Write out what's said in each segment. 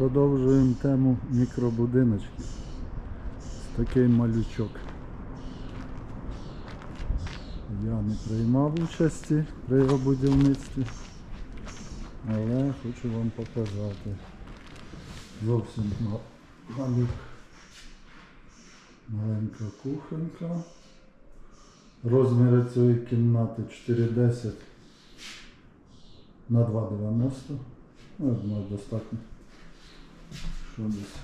Продовжуємо тему мікробудиночків. Такий малючок. Я не приймав участі при його будівництві, але хочу вам показати. Зовсім малюк. Маленька кухонька. Розміри цієї кімнати 4,10 на 2,90. Ну, я думаю, достатньо. Що десь.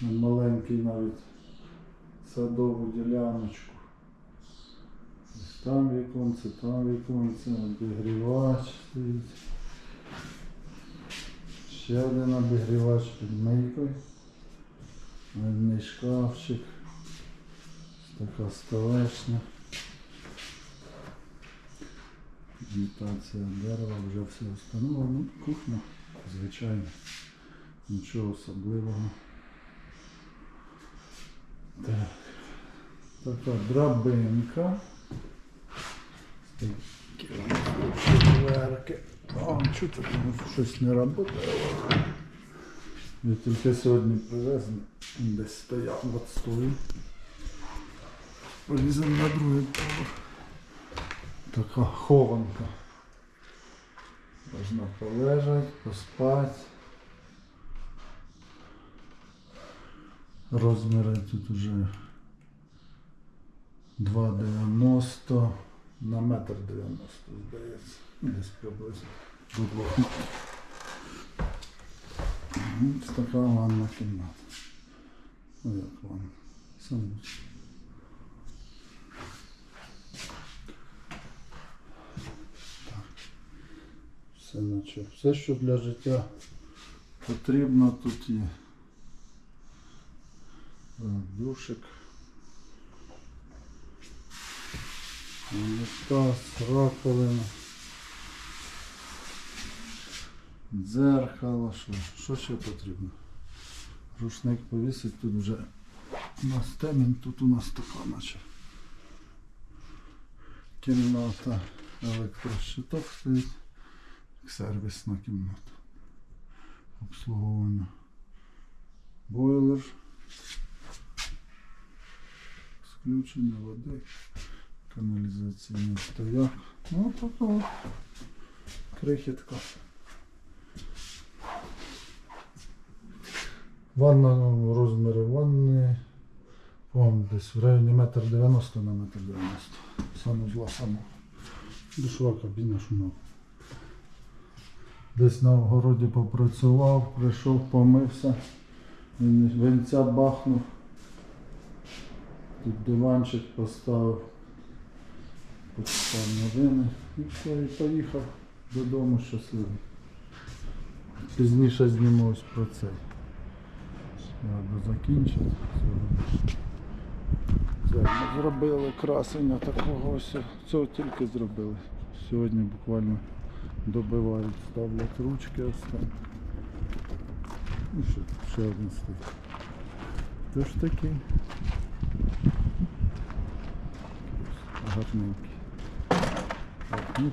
Маленький навіть садову діляночку. Ось Там віконце, там віконце, обігрівач стоїть. Ще один обігрівач під мийкою. Мильний шкафчик. Така столешня. Імітація дерева, вже все встановлено. Кухня, звичайно. Нічого особливого. Так. Така драбинка. Дверки. А, чого тут щось не працює? Я тільки сьогодні привезли. Він Десь стояв от стою. Поліземо на другий поверх. Така хованка. Можна полежати, поспати. Розміри тут уже 2,90 на метр 90, здається. Ну, Десь приблизно до двох. Ось така ванна кімната. Ну як ванна? Саме. Все, наче, все, що для життя потрібно, тут є. Душик. Унітаз, раковина. Дзеркало, що, що ще потрібно? Рушник повісить, тут вже у нас темінь, тут у нас така наче. Кімната, електрощиток стоїть, сервісна кімната. Обслуговування. Включення води, каналізаційний стояк. Ну така крихітка. Ванна ну, розміри ванни. По-моєму, десь в районі метр 90 на метр 90. Санузла сама. Душова кабіна шумова. Десь на огороді попрацював, прийшов, помився, винця бахнув. Тут диванчик поставив, почитав новини і все, і поїхав додому щасливий. Пізніше зніму ось про це. Треба закінчити. Це ми зробили красення такого ось. Цього тільки зробили. Сьогодні буквально добивають, ставлять ручки там. І ще, ще один стоїть. Тож такий. Гарненький. Так, ну.